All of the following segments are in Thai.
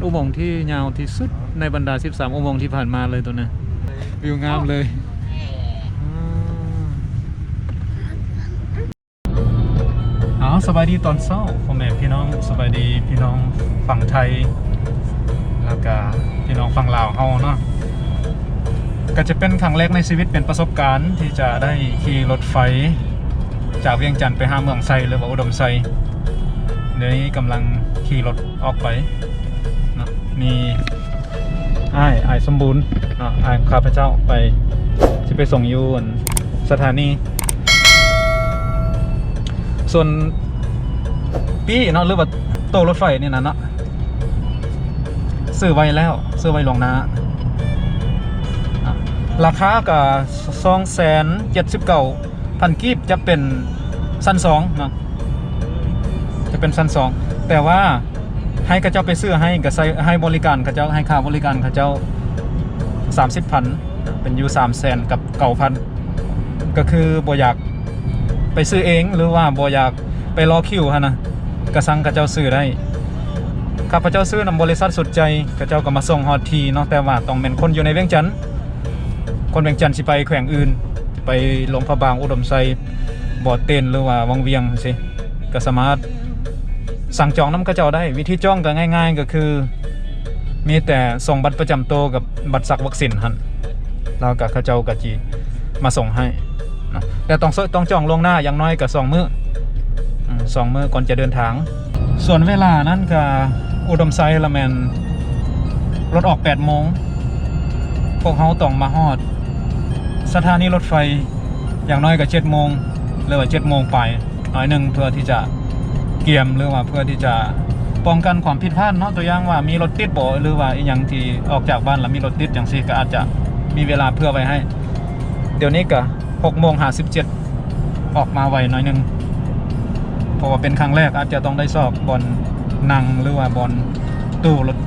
เป็นอุโมงค์ที่ยาวที่สุดในบรรดา 13 อุโมงค์ที่ผ่านมาเลยตัวนี้วิวงามเลยอ๋อสบายดีตอนเช้าพ่อแม่พี่น้องสบายดีพี่น้องฝั่งไทย แล้วก็พี่น้องฝั่งลาวเฮาเนาะก็จะเป็นครั้งแรกในชีวิตเป็นประสบการณ์ที่จะได้ขี่รถไฟ จากเวียงจันทร์ไปหาเมืองไซหรือว่าอุดมไซเดี๋ยวนี้กำลังขี่รถออกไป มีไอ้ายอ้สมบูรณ์เนาะอ้ข้าพเจ้าไปจะไปส่งยูนสถานี ส่วนปีเนาะหรือว่าโตรถไฟนี่นะเนาะซื้อไว้แล้วซื้อไว้ลวงน้าอะราคาก็สองแสนเจ็ดสิบเก้าพันกีบจะเป็นสั้นสองเนาะจะเป็นสั้นสองแต่ว่า ให้กระเจ้าไปซื้อให้กับให้บริการกระเจ้าให้ค่าบริการกระเจ้าสามสิบพันเป็นอยู่สามแสนกับเก่าพันก็คือบ่อยากไปซื้อเองหรือว่าบ่อยากไปรอคิวฮะนะกระสังกระเจ้าซื้อได้ข้าพเจ้าซื้อนำบริษัทสุดใจกระเจ้าก็มาส่งฮอดทีเนาะแต่ว่าต้องเป็นคนอยู่ในเวียงจันทน์คนเวียงจันทน์สิไปแขวงอื่น ไปหลวงพระบางอุดมไซบ่อเต้นหรือว่าวังเวียงสิก็สามารถ สั่งจองน้ำกระเจ้าได้ วิธีจองก็ง่าย ๆ ก็คือ มีแต่ส่งบัตรประจำตัวกับบัตรสักวัคซีนหันแล้วก็เขาเจ้าก็จีมาส่งให้นะแต่ต้องต้องจองล่วงหน้าอย่างน้อยก็สองมื้อสองมื้อก่อนจะเดินทาง ส่วนเวลานั้นก็อุดมไซละแมนรถออก 8 โมง พวกเขาต้องมาฮอด สถานีรถไฟอย่างน้อยก็เจ็ดโมงหรือว่าเจ็ดโมงไปหน่อยหนึ่งเพื่อที่จะ เกียมหรือว่าเพื่อที่จะป้องกันความผิดพลาดเนาะตัวอย่างว่ามีรถติดบ่หรือว่าอีหยังที่ออกจากบ้านแล้วมีรถติดอย่างซี่ก็อาจจะมีเวลาเพื่อไว้ให้ เดี๋ยวนี้ก็หกโมงห้าสิบเจ็ดออกมาไวหน่อยหนึงเพราะว่าเป็นครั้งแรกอาจจะต้องได้สอบบอนนั่งหรือว่าบอนตู้รถ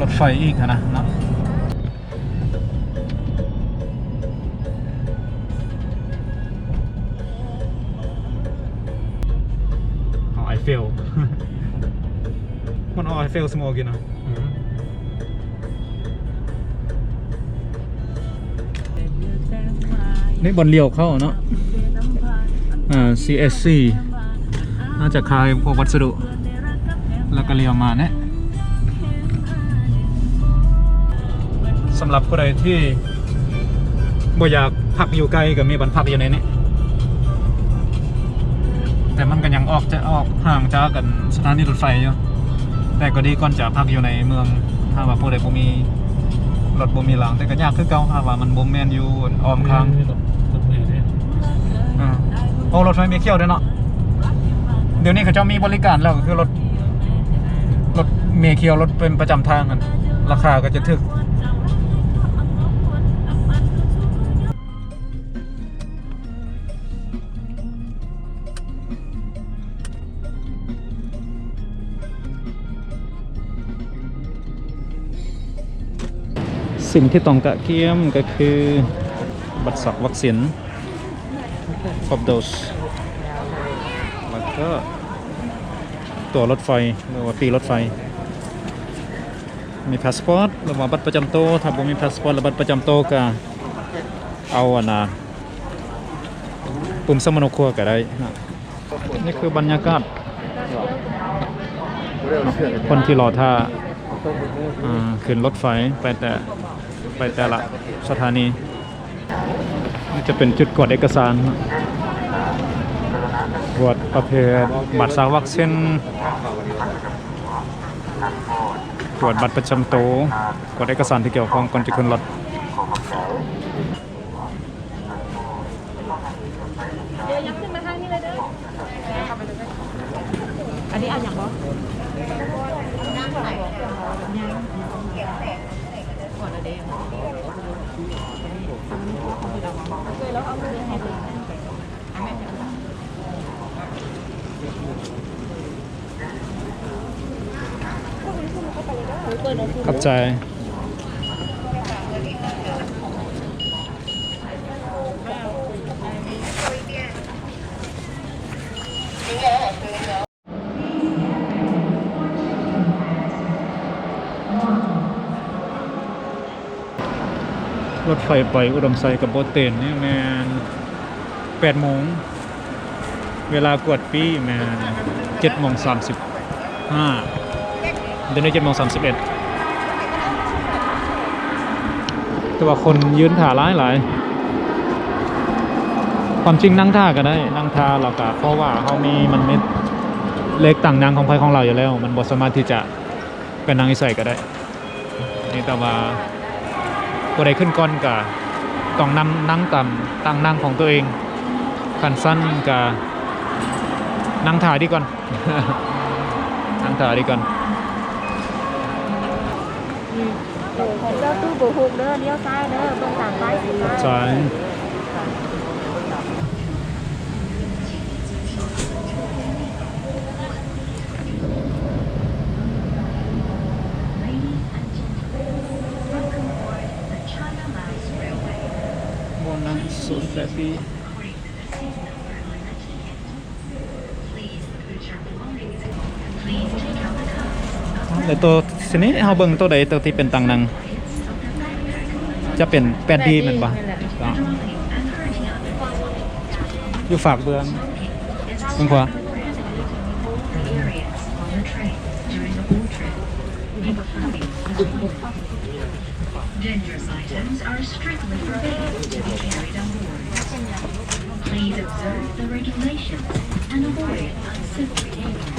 รถไฟอีกนะเนาะ ลี้ยวเข้าเนาะอ่า CSC น่าจะขายพวกวัสดุ แล้วก็เลี้ยวมาเนี่ยสำหรับผู้ใดที่บ่อยากพักอยู่ไกลก็มีบันพักอยู่ในนี้ แต่มันก็ยังออกจะออกห่างจากกันสถานีรถไฟอยู่แต่ก็ดีก่อนจะพักอยู่ในเมือง ถ้าว่าผู้ใดบ่มีรถบ่มีหลังแต่ก็ยากคือเก่าถ้าว่ามันบ่แม่นอยู่อ้อมข้างอ่าโอ้รถไฟมีเขี้ยวด้วยเนาะเดี๋ยวนี้เขาเจ้ามีบริการแล้วก็คือรถรถเมเคียวรถเป็นประจำทางกันราคาก็จะถึก สิ่งที่ต้องกะเกียมก็คือบัตรสักวัคซีนครบโดสแล้วก็ตัวรถไฟหรือว่าปีรถไฟ มีพาสปอร์ตหรือว่าบัตรประจำตัวถ้าบ่มีพาสปอร์ตหรือบัตรประจำตัวก็เอาอันนะปุ่มสมโนครัวก็ได้นะนี่คือบรรยากาศคนที่รอท่าขึ้นรถไฟไปแต่ ไปแต่ละสถานีนี่จะเป็นจุดกดเอกสารตรวจประเภทบัตรสาววัคซีนตรวจบัตรประจำตัวกดเอกสารที่เกี่ยวข้องก่อนจะขึ้นรถเดี๋ยวยันนี้ออันนี้เอาอย่างบ่่อนเดย์เลยแล้วเอาขอบใจ ไฟไปอุดมไซกับโบเตนนี่แมนแปดโมง เวลากวดปีแมนเจ็ดโมงสามสิบห้าเดี๋ยวนี้เจ็ดโมงสามสิบเอ็ดแต่ว่าคนยืนถ่าหลายหลายความจริงนั่งท่าก็ได้ นั่งท่าเรากะเพราะว่าเขามีมันไม่เล็กต่างนางของไฟของเราอยู่แล้ว มันบสามารถที่จะเป็นนางอิใส่ก็ได้ นี่แต่ว่า ผู้ใดขึ้นก้อนกะต้องนำนั่งต่ำตั้งนั่งของตัวเองขันสั้นกะนั่งถ่ายดีก่อนนั่งถ่ายดีก่อนของเจ้าตู้บุหุกเด้อเลี้ยวซ้ายเด้อเบิ่งต่างไปสิมาใช่บนนั้น ศูนย์แปดปีเดี๋ยตัวสินี้เฮาเบิ่งตัวใดตัวที่เป็นตังนัง จะเป็นแปดดีมันบ่อยู่ฝากเบืองเบิ่งขวา Please observe the regulations and avoid uncivil behavior.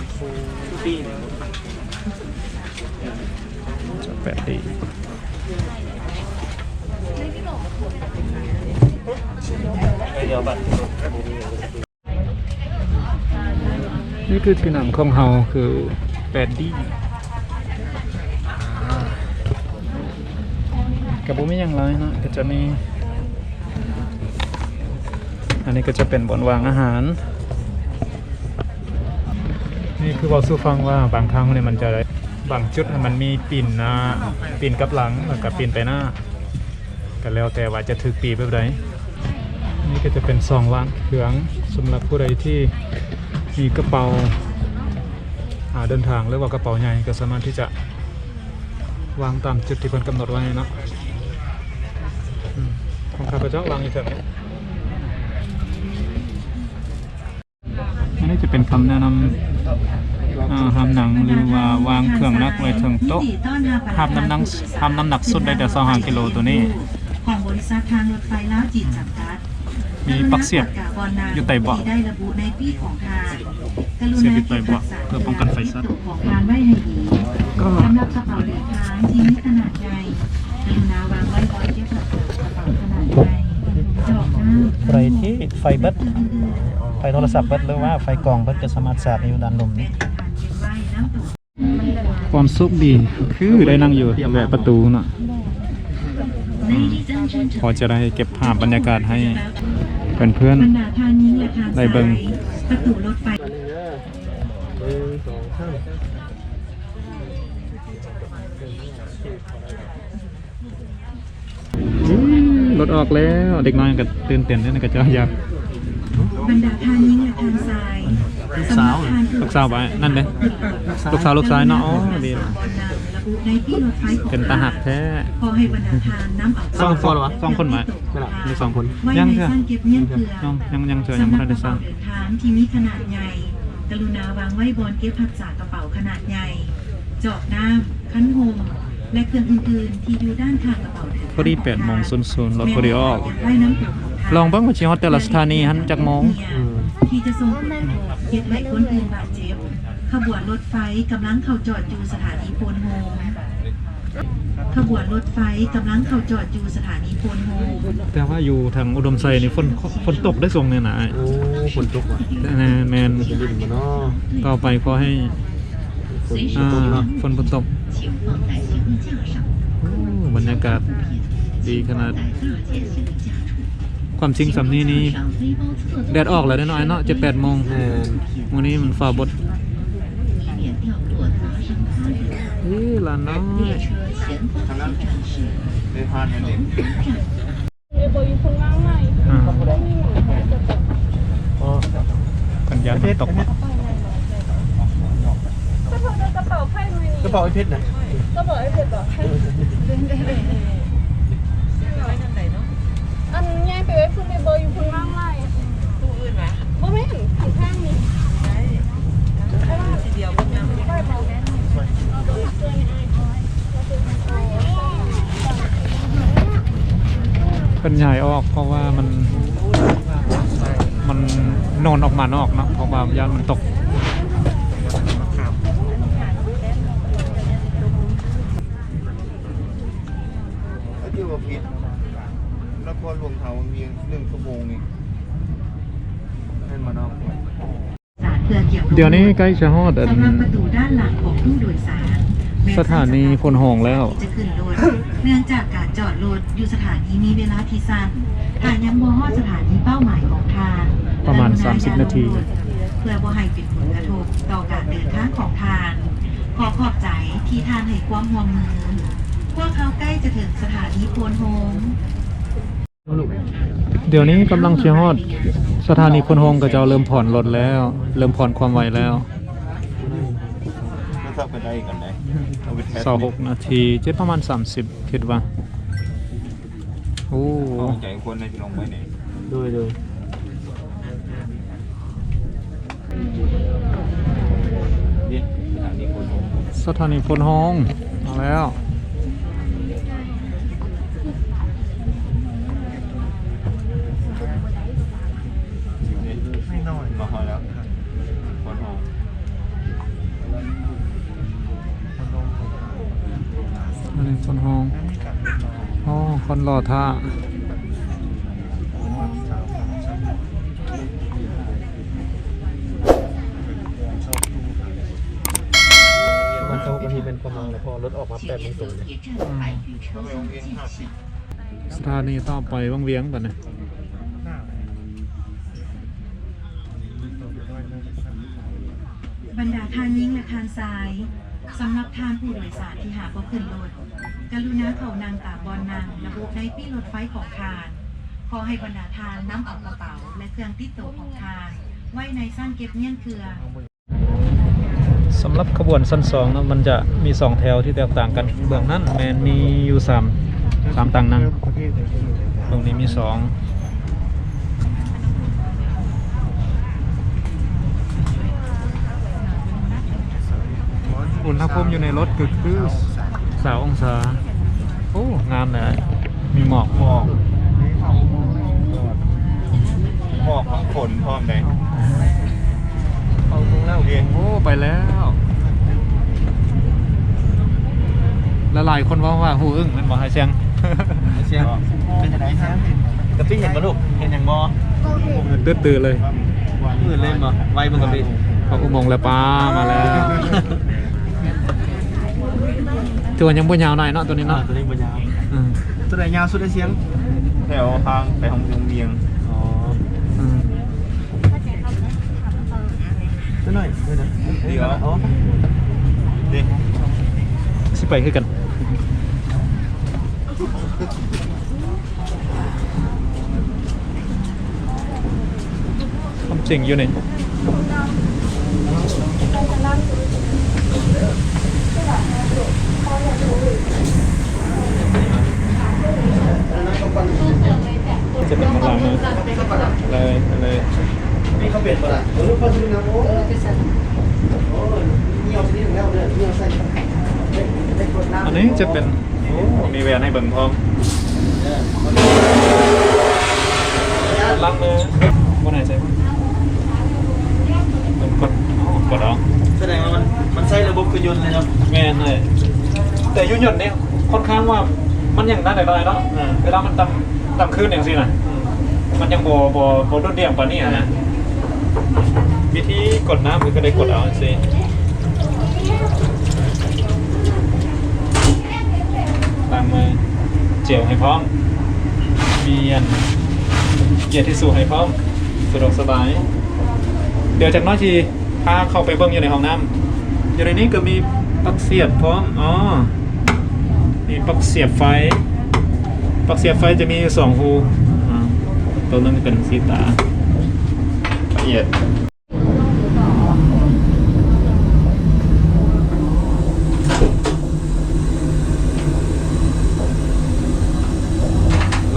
จะแปดดีนี่คือที่นั่งของเฮาคือแปดดีกับบุไม่ยังไรนะก็จะมี นนี้ก็จะเป็นบนวางอาหาร นี่คือบอกสู้ฟังว่าบางครั้งเนี่ยมันจะบางจุดมันมีปีนหน้าปีนกับหลังแล้วก็ปีนไปหน้าก็แล้วแต่ว่าจะถือปีแบบใดนี่ก็จะเป็นซองวางเครื่องสำหรับผู้ใดที่มีกระเป๋าหาเดินทางหรือว่ากระเป๋าใหญ่ก็สามารถที่จะวางตามจุดที่เพิ่นกำหนดไว้นะของข้าพเจ้าวางอยู่แถวนี้ จะเป็นคำแนะนำอ่าทำหนังหรือว่าวางเครื่องนักไว้ถึงโต๊ะทำน้ำหนักทำน้ำหนักสุดได้แต่25กิโลตัวนี้ ของบริษัททางรถไฟลาวจีนจำกัดมีปลั๊กเสียบอยู่ใต้เบาะได้ระบุในปีของทางกรุเสียบณาอยู่ใต้เบาะเพื่อป้องกันไฟช็อตของทางไว้ให้ดีก็สำหรับกระเป๋าเดินทางที่มีขนาดใหญ่กรุณาวางไว้บนเทียบกับกระเป๋าขนาดใหญ่ดอกน้ำใครที่ไฟเบิดไฟ โทรศัพท์เบิดหรือว่าไฟกล่องเบิดก็สามารถสาดอยู่ด้านลมนี้ความสุขดีคือได้นั่งอยู่แวะประตูเนาะพอจะได้เก็บภาพบรรยากาศให้เพื่อนบรรดาทางนี้และทางได้เบิ่งประตูรถไฟรถออกแล้วเด็กน้อยก็ตื่นเต้นด้วยนะก็จะอยาก บรรดาทางนี้และทางซ้ายสำหรับทางที่ลูกสาวไปนั่นเด้ลูกสาวลูกชายเนาะอ๋อดีระบุในที่รถไฟของเป็นตาหักแท้ขอให้บรรดาทานน้ำเอาสองคนเหรอวะสองคนไหมมีสองคนไว้ยังในเถอะซ่านเก็บเงินเกลือยังยังยังเจอยังสำหไม่รับได้กระสร้าเป๋างเดินทางที่มีขนาดใหญ่กรุณาวางไว้บนเก็บผักจากกระเป๋าขนาดใหญ่จอกน้ำคั้นโฮมและเครื่องอื่นๆที่อยู่ด้านข้างกระเป๋าเดินทางพอดีแปดโมงศูนย์ศูนย์รถพอดีออกไว้น้ำผึ้งของทาง ลองเบิ่งว่าสิฮอตแต่ละสถานีหันจากมองที่จะส่งผู้กเหตุไล่คนอื่นบาดเจ็บ ขบวนรถไฟกำลังเข้าจอดอยู่สถานีโพนโฮขบวนรถไฟกำลังเข้าจอดอยู่สถานีโพนโฮแต่ว่าอยู่ทางอุดมไซนี่ฝนฝนตกได้ทรงเนี่ยนะโอ้ฝนตกว่ะนะแมนต่อไปขอให้ฝนฝนตกบรรยากาศดีขนาด ความจริงสำนีนี้แดดออกแล้วได้น้อยเนาะจะแปดโมงวันนี้มันฝ่าบดนี่ล่ะน้อยกันยานตกกระเนี่ไหมกระเป๋าไอเพชรนะกระเป๋าไอเพชรเหรอ ไปไว้คุณไปเบอร์อยู่คุณล่างไล่ตู้อื่นไหมบ่ไม่เห็นข้างข้างนี้ทีเดียวมันยังไม่ได้เบาเป็นใหญ่ออกเพราะว่ามันมันโนนออกมานอกเนาะเพราะว่ายานมันตกที่ว่าผิดนครหลวงเทาเมียงหนึ่งชั่วโมงนี่เล่นมานอก สาร เพื่อเกี่ยวกับเดี๋ยวนี้ใกล้จะฮอดอัน สำหรับประตูด้านหลังของตู้โดยสารแม้สถานีพลหงแล้ว จะขึ้นรถเนื่องจากการจอดรถอยู่สถานีมีเวลาที่สั้นหากยังบ่ฮอดสถานีเป้าหมายของทางประมาณกรุณ30 นาทีอย่ลงรถเพื่อบ่ให้เป็นผลกระทบต่อการเดินทางของทางขอขอบใจที่ทานให้ความห่วงมือพวกเขาใกล้จะถึงสถานีโพนโฮมเดี๋ยวนี้กำลังเชียร์ฮอด สถานีพลหงก็จะเริ่มผ่อนรถแล้ว เริ่มผ่อนความไวแล้วไม่ทราบกันได้กันไหนสองหกนาทีเจ็ดประมาณ30คิดว่าโอ้ใจคนในที่ลงไว้เนี่ยดูดูสถานีคนลงสถานีพลหงมาแล้ว นี่ไม่น้อยมาพอแล้วคนลงสถานีพลหงอ๋อคนรอท่ามันเท่ากันที่เป็นประมาณแล้วพอรถออกมาแปดโมงตรงเลยเขาไปลงเองห้าสิบสถานีต่อไปวังเวียงป่ะเนี่ย บรรดา ทานยิ่งและทานซ้ายสำหรับทานผู้โดยสารที่หาบ่ขึ้นรถกรุณาเขานางตาบอลนางระบุในปี้รถไฟของทาน ขอให้บรรดาทานน้ำเอากระเป๋า และเครื่องติดตัวของทาน ไว้ในสั้นเก็บเงี้ยนเครือสำหรับขบวนสั้นสองนะมันจะมีสองแถวที่แตกต่างกันเบื้องนั้นแมนมีอยู่สามสามตังนั่งตรงนี้มีสองอุณห ภูมิอยู่ในรถก็คือสาวองศา โอ้ งามเลย มีหมอกหมอกหมอกทั้งฝนพร้อมเลยเอาตรงแล้วโอ้ไปแล้วแล้วหลายคนว่าว่าหูอึ้งมันบอกให้เสียงเชียงเป็นจะไหนฮะกะปิเห็นปะลูกเห็นอย่างบอตื่นตื่นเลยมืดเล่นบอไวมึงกะปิเขาอุโมงค์แล้วป้ามาแล้ว ตัวยังบ่ยาวหน่อยเนาะตัวนี้เนาะตัวนี้บนยาวอืมตัวไหนยาวสุดได้เสียงแถวทางไปของเมียงอ๋ออืมตัวหน่อยเดี๋ยวนะเดี๋ยวอ๋อดิสิไปคือกันความจริงอยู่นี่ จะเป็นของเรานะเลยเลยนี่เขาเปลี่ยนปะล่ะเออพอจะนะโอ้โอ้เงี้ยวชนิดหนึ่งแล้วเนี่ยเงี้อันนี้จะเป็นมีแวนให้เบิ่งพร้อมล้างมือวันไหนใช่ต้องกดกดเอาแสดงว่ามันมันใช้ระบบเครื่องยนต์เลยเนาะแม่นเลยแต่ยุ่นยนต์เนี่ยค่อนข้างว่า มันอย่างนั้นหน่อยๆเนาะอ่าเวลามันตำตำขึ้นอย่างสินะมันยังโบโบโบโดดเดี่ยงกว่านี้อะนะวิธีกดน้ำคือก็ได้กดเอาสิล้างมือเจลให้พร้อมมีอันเกียร์ที่สูให้พร้อมสะดวกสบาย เดี๋ยวจากน้อยทีพาเข้าไปเบิ้งอยู่ในห้องน้ำอยู่ในนี้ก็มีปลั๊กเสียบพร้อมอ๋อ มีปลั๊กเสียบไฟปลั๊กเสียบไฟจะมีอยู่สองหูตัวนึงเป็นสีตาละเอียด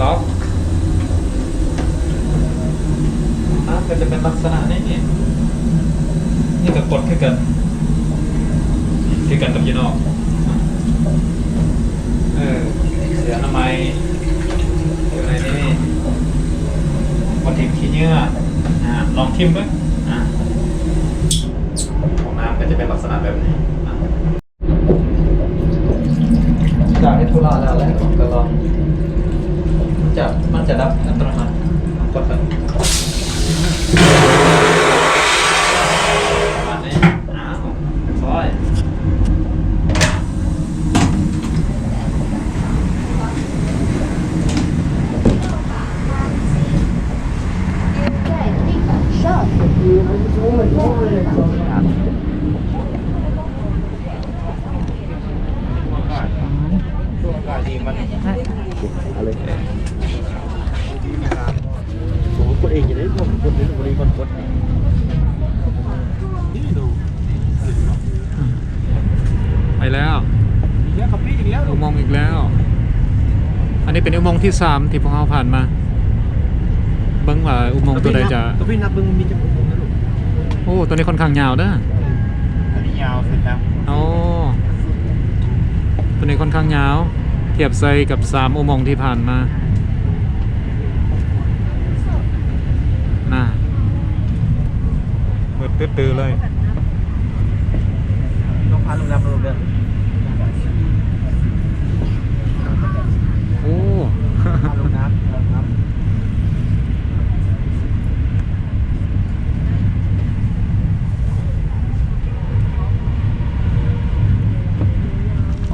ล็อก นี่ก็กดคือกันคือกันกับยีนอกเออเสืออนามัยอยู่ในนี้กดทิมขี้เหงื่ออ่าลองทิมด้วยอ่าของน้ำก็จะ เป็นลักษณะแบบนี้อะจากให้ทุระแล้วแหละก็ลองมันจะมันจะดับอัตโนมัติกดไป ประมาณนี้อ้าวซอย ตัวอากาศดีมันอะไรผมกดเองจะได้ผมกดได้บริกรกดนี่ดู ไปแล้ว อีกแล้วครับพี่อีกแล้ว อุโมงค์อีกแล้ว อันนี้เป็นอุโมงค์ที่ สามที่พวกเราผ่านมา เบิ้งว่าอุโมงค์ตัวใดจะก็พี่นับเบิ้งมีจะผมนะลูกโอ้ ตัวนี้ค่อนข้างยาวเด้ออันนี้ยาวสุดแล้วโอ้ตัวนี้ค่อนข้างยาว เทียบใส่กับสามอุโมงค์ที่ผ่านมาน่าเปิดตื้อๆเลย ต้องพาลูกนับลูกเด้อโอ้ พา ลูกนับนับ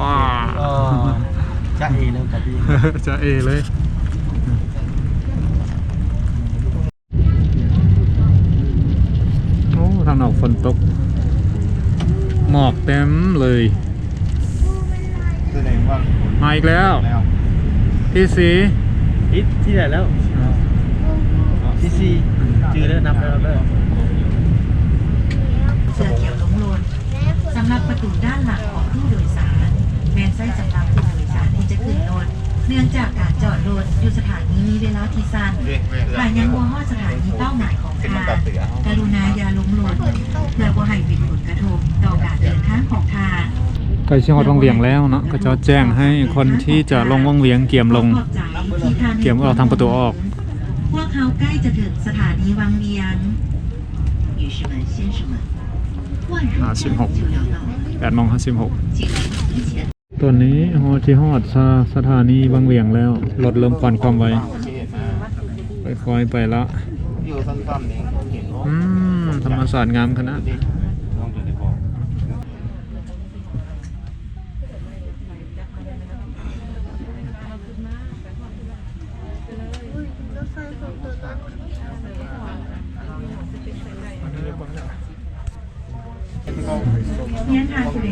ว้าอ๋อจะเอแล้วกับพี่จะเอเลยโอ้ทางนอกฝนตก หมอกเต็มเลยแสดงว่ามาอีกแล้วแล้ว พี่สีอิทที่ไหนแล้วที่ซีจือแล้วนับแล้วเด้อเสื้อเขียวลงโลนสำหรับประตูด้านหลังของผู้โดยสารแมนไส้สำหรับผู้โดยสารที่จะขึ้นรถเนื่องจากการจอดรถอยู่สถานีมีเวลาที่สั้นหากยังวัวฮอดสถานีเป้าหมายของทางกรุณาอย่าลงรถเพื่อบ่ให้เป็นผลกระทบต่อการเดินทางของทาง ใกล้ชิฮอดวังเวียงแล้วเนาะก็จะแจ้งให้คนที่จะลงวังเวียงเกี่ยมลง เกี่ยมเราทางประตูออก พวกเขาใกล้จะถึงสถานีวังเวียงห้าสิบหกแปดโมงห้าสิบหกตอนนี้ฮอที่ฮอดซาสถานีวังเวียงแล้วรถเริ่มควันความไวไปคอยๆไปละอืมธรรมศาสตร์งามคณะ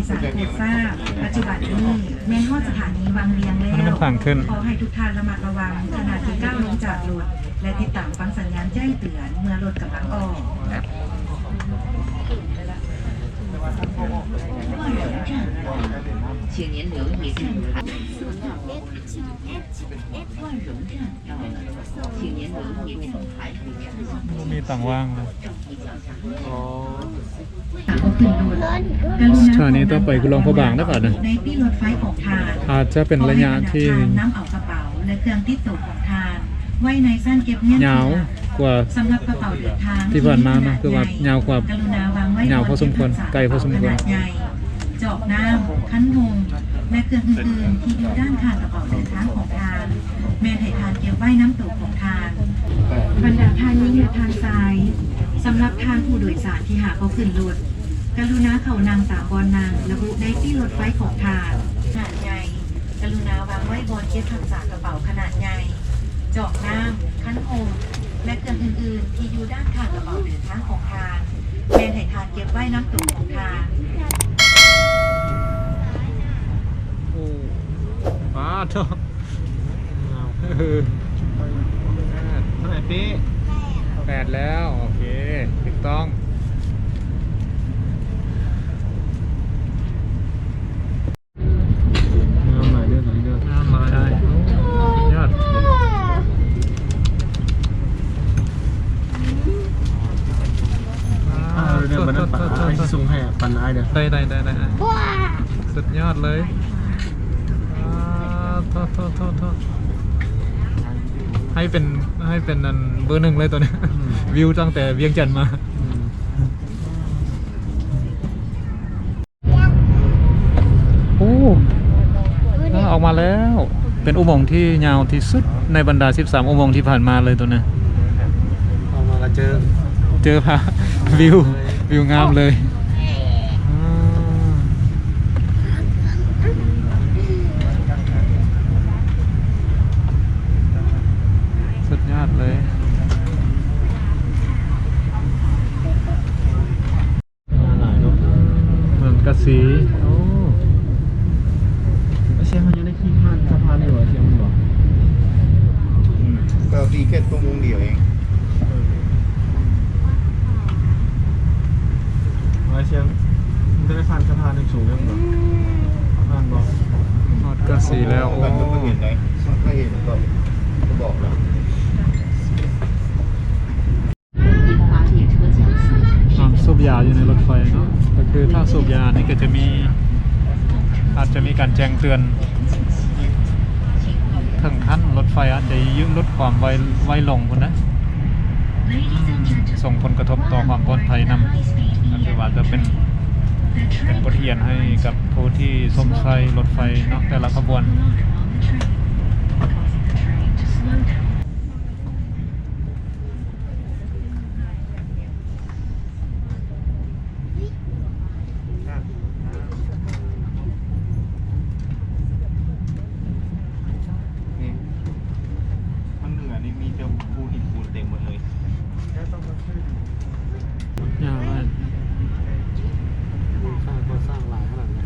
สารโปรดทราบ ปัจจุบันนี้แม่นฮอดสถานีวังเวียงแล้ อันนี้มั วน ทางขึ้น ขอให้ทุกท่านระมัดระวังขณะที่ก้าวลงจากรถ และติดตามฟังสัญญาณแจ้งเตือนเมื่อรถกำลังออก 请您留意 มีต่างว่างเลยสถานี้ต้องไปคุณลองพรบางได้ป่อนนะในที่รถไฟของทางอาจจะเป็นระยะที่น้ำเอากระเป๋าและเครื่องที่ตกของทาน ไว้ในสั้นเก็บเงี้ยาวกว่าสำหรับกระเป๋าเดินทางที่ผ่านมานะคือว่ายาวกว่ายาวพอสมควรไกลพอสมควรจอกน้ำขั้นหง และเครื่องอื่นๆที่อยู่ด้านข้างกระเป๋าเดินทางของทานแม่นให้ทานเก็บไว้น้ำตกของทานบรรดาทานยิ่งและทานทรายสำหรับทานผู้โดยสารที่หาเขาขึ้นรถกรุณาเขานางตามบอลนางระบุในที่รถไฟของทานขนาดใหญ่กรุณาวางไว้บนเก็บรักษากระเป๋าขนาดใหญ่จอกน้ำคั้นโอมและเครื่องอื่นๆที่อยู่ด้านข้างกระเป๋าเดินทางของทานแมนให้ทานเก็บไว้น้ำตุ่มของทาน โอ้ ป้าเถอะเท่าไหร่พี่แปดแล้ว โอเคถูกต้องน้ำมาเด้อหน่อยเด้อน้ำมาได้ยอดอ่าเรื่องมันนั่นโทษโทษโทษส่งให้ปันไอเด้อได้ได้ได้ได้สุดยอดเลยอ่า โทษโทษโทษโทษให้เป็นให้เป็นอันเบอร์หนึ่งเลยตัวเนี้ยวิวตั้งแต่เวียงจันทน์มา โอ้ออกมาแล้ว เป็นอุโมงค์ที่ยาวที่สุดในบรรดา 13 อุโมงค์ที่ผ่านมาเลยตัวเนี้ยเอามาก็เจอ เจอพระวิว วิวงามเลย ลดความไวไวลงคนนะ Ladies and gentlemen, ส่งผลกระทบต่อความปลอดภัยนำก็คือว่าจะเป็น the เป็น train บทเรียนให้กับผู้ที่สมใช้รถไฟเนาะแต่ละขบวน on the train, causing the train to slow down. นี่มันเหนือนี่มีแต่ภูหินปูนเต็มหมดเลย ยาวมาก สร้างก็สร้างหลายขนาดนี้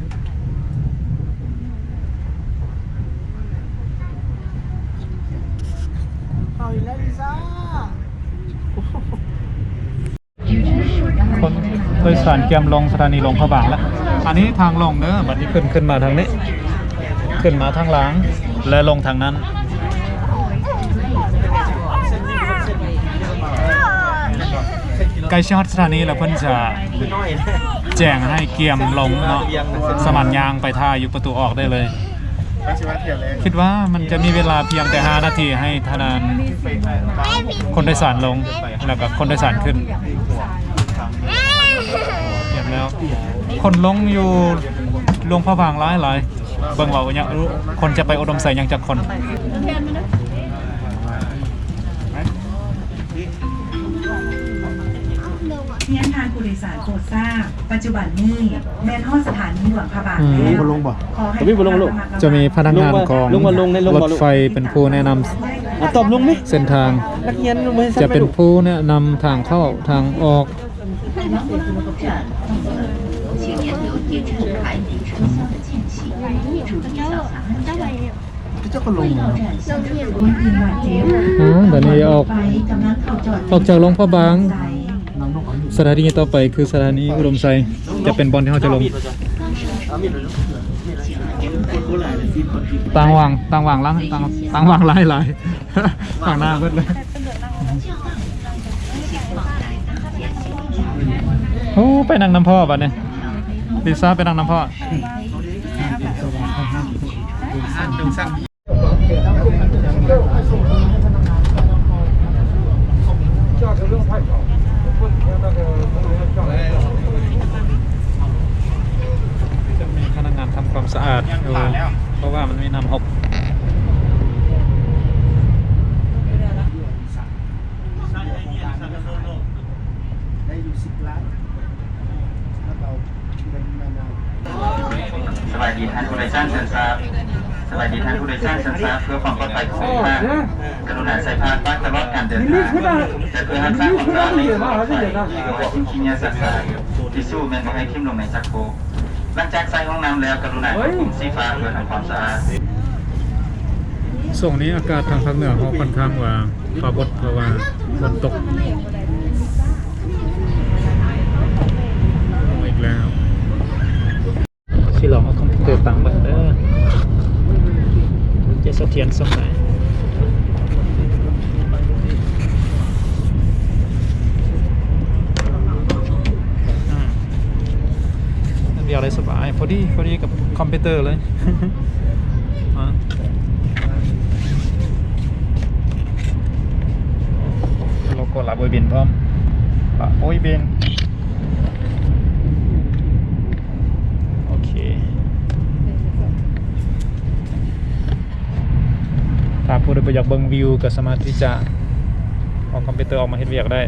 คน โดยสารเกียมลงสถานีลงพระบางแล้ว อันนี้ทางลงเนอะบัดนี้ขึ้นขึ้นมาทางนี้ ขึ้นมาทางหลังและลงทางนั้น ใกล้ชอดสถานีแล้วเพิ่นจะแจ้งให้เกียมลงเนาะสมันยางไปท่าอยู่ประตูออกได้เลย คิดว่ามันจะมีเวลาเพียงแต่ 5 นาทีให้ทนานคนโดยสารลงแล้วก็คนโดยสารขึ้น แล้ว คนลงอยู่ลงพระบางหลายหลายเบิ่งเราเนี่ยรู้คนจะไปอุดมใส่ยังจากคนเรียนทางผู้โดยสารโปรดทราบ ปัจจุบันนี้แม่นฮอดสถานีหลวงพระบางอืมแล้วบ่ลงบ่ขอให้บ่มีบ่ลงลูกจะมีพนักงานของลงมาลงในลงรมาถลงไฟเป็นผู้แนะนำอะตอบลงไหมเส้นทางนักเรียนลงมาให้จะเป็นผู้แนะนำทางเข้าทางออก请 沿流电车排离车厢的间隙，注意小心安全。 เจ้าก็ลง 到站下车 คนอื่นบาดเจ็บ อ๋อเดี๋ยวนี้ออก ไปกำลังเข้าจอด ออกจากโรงพยาบาล ใส สถานีต่อไปคือสถานีอุดมไซจะเป็นบอลที่เขาจะลงต่างวางต่างวางล้างต่างต่างวางหลายหลาย ต่างหน้าเบิดเลยโอ้ไปนั่งน้ำพ่อบัดเนี่ย ลิซซ่าไปนั่งน้ำพ่อจะมีพนักงานทำความสะอาดอยู่เพราะว่ามันมีน้ำหก ได้อยู่สิบล้านแล้วเราเป็นมานาน สวัส ดีท่านผู้โดยสารเชิญทราบสวัสดีท่านผู้โดยสารเชิญทราบเพื่อความปลอดภัยของทุกท่านกรุณาใส่ผ้าป้ายตลอดการเดินทางจะเพื่อรักษาความสะอาดในรถไฟโดยทิ้งขี้ยาสัตว์สายทิชชู่แมนก็ให้ทิ้มลงในจักรโครกหลังจากใส่ห้องน้ำแล้วกรุณากดปุ่มสีฟ้าเพื่อทำความสะอาดส่งนี้อากาศทางภาคเหนือเขาค่อนข้างว่าฟ้าบดเพราะว่าฝนตกลงอีกแล้วสิลองเอาคอมพิวเตอร์ตั้งไว้เด้อจะ เสถียรสมัยเรียกอะไรสบาย พอดีพอดีกับคอมพิวเตอร์เลยอะโลโก้ลาบอยบินพร้อมลาบอยบินโอเค ถ้า ผู้ใดบ่อยากเบิ่งวิวก็สามารถที่จะเอาคอมพิวเตอร์ออกมาเฮ็ดเวียกได้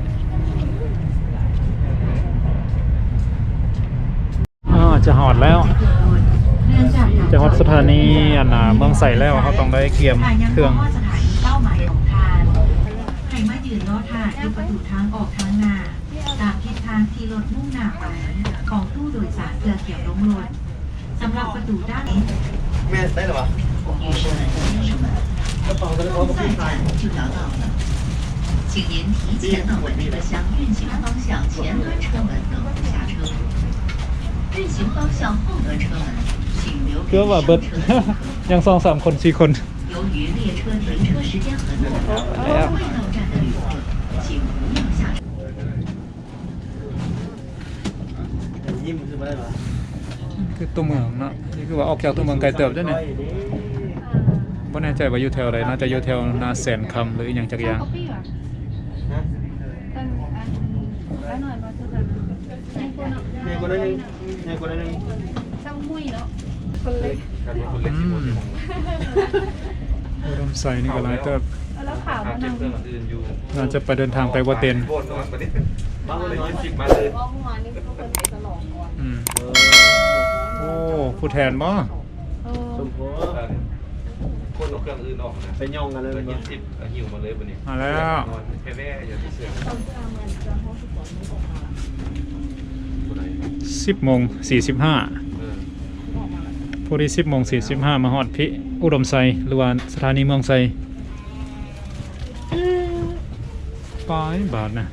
อ่าจะหอดแล้ว จะฮอดสถานีอันน่ะเมืองใส่แล้วเขาต้องได้เกียมเครื่องสถานีเป้าหมายของทานให้มายืนรอทานที่ประตูทางออกทางหน้าตามทิศทางที่รถมุ่งหน้าไปของตู้โดยสารเพื่อเกี่ยวลงรถสำหรับประตูด้านนี้แม่ได้หรอวะ 女士们、先生们， กระเป๋ากันแล้วเขาก็ 再 ขึ้นไป 站就要到了，请您提前的稳定的向运行方向前端车门等下车。运行方向后端车门，请留 เพื่อ 给 ว่า 上 เบิด 车。 ยังสองสามคนสี่คน 由于列车停车时间很短，未到站的旅客请不要下车。 ยิ้มขึ้นมาได้หรอ คือตัวเมืองเนาะนี่คือว่าออกจากตัวเมืองไกลเติบจ้ะเนี่ย บ่แน่ใจว่าอยู่แถวใดน่าจะอยู่แถวนาแสนคำหรืออหย่างจักอย่างฮะตั้งอันไปหน่อยมาสุดแบบให้คนเนาะใหญ่กว่านั้นนึงใหญ่กว่านั้นนึงช่างมุ้ยเนาะคนเล็กอืมอุดมใส่นี่ก็หลายเติบแล้วข่าวมันนั่งน่าจะไปเดินทางไปวัดเต็นบ้างเลยน้อยสิบมาเพราะเมื่อวานนี้เขาคนไปฉลองก่อนอืมโอ้ผู้แทนบ่เออสมโพ คนเอาเครื่องอื่นออกนะไปย่องกันเลยแล้วมั้ยิงบสิบแล้วหิวมาเลยวันนี้มาแล้ว นอนแค่แม่อย่าไปเสือกต้องทำมันจะห้องสุขอนไม่บอกมาตัวไหน10โมง45เออบอกมาแล้วพอดี10โมง45มาฮอดพิอุดมไซหรือว่าสถานีเมืองไซปลายบาทนะ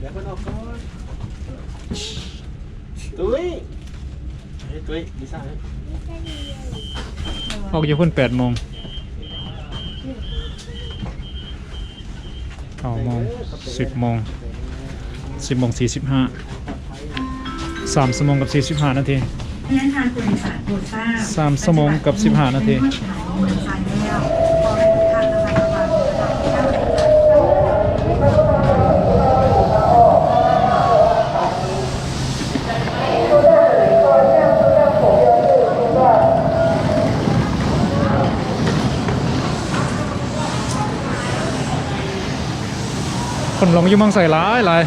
เดี๋ยวมันออกก่อนตุ้ยเฮ้ยตุ้ยดีซ่า ออกอยู่พุ่น8โมง9โมง10โมง10โมง45 3ชั่วโมงกับ45นาทีเรียนทางผู้โดยสารโปรดทราบสามชั่วโมงกับ15นาทีสถานีเมืองไซแล้วขอให้ทุกท่าน นหลงอยู่เมืองใส่หลายหลาย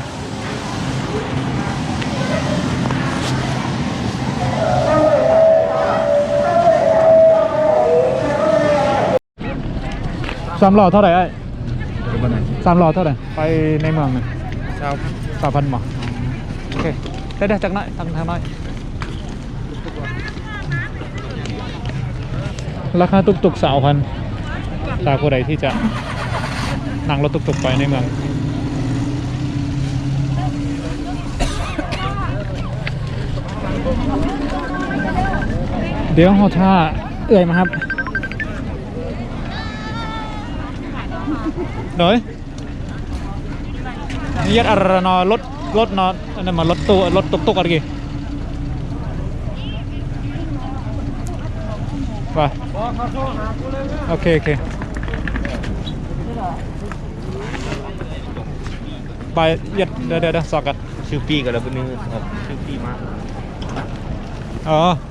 สามหลอดเท่าไหร่ไอ้สามหลอดเท่าไหร่ไปในเมืองเนี่ยเช้าสามพันหมอโอเคได้ได้จากไหนทางทางไหนราคาตุกตุกสาวพันตาผู้ใดที่จะนั่งรถตุกตุกไปในเมือง เดี๋ยวเขาท่าเอื่อยมาครับเดี๋ยวนี่ยัดอะไรนอรถรถนออันนั้นมารถตู้รถตุกตุกอะไรกี่ไปโอเคโอเคไปยัดเดี๋ยวเดี๋ยวเดี๋ยวสอกกันชื่อปีกันแล้วเป็นนึงครับชื่อปีมาก อ๋อ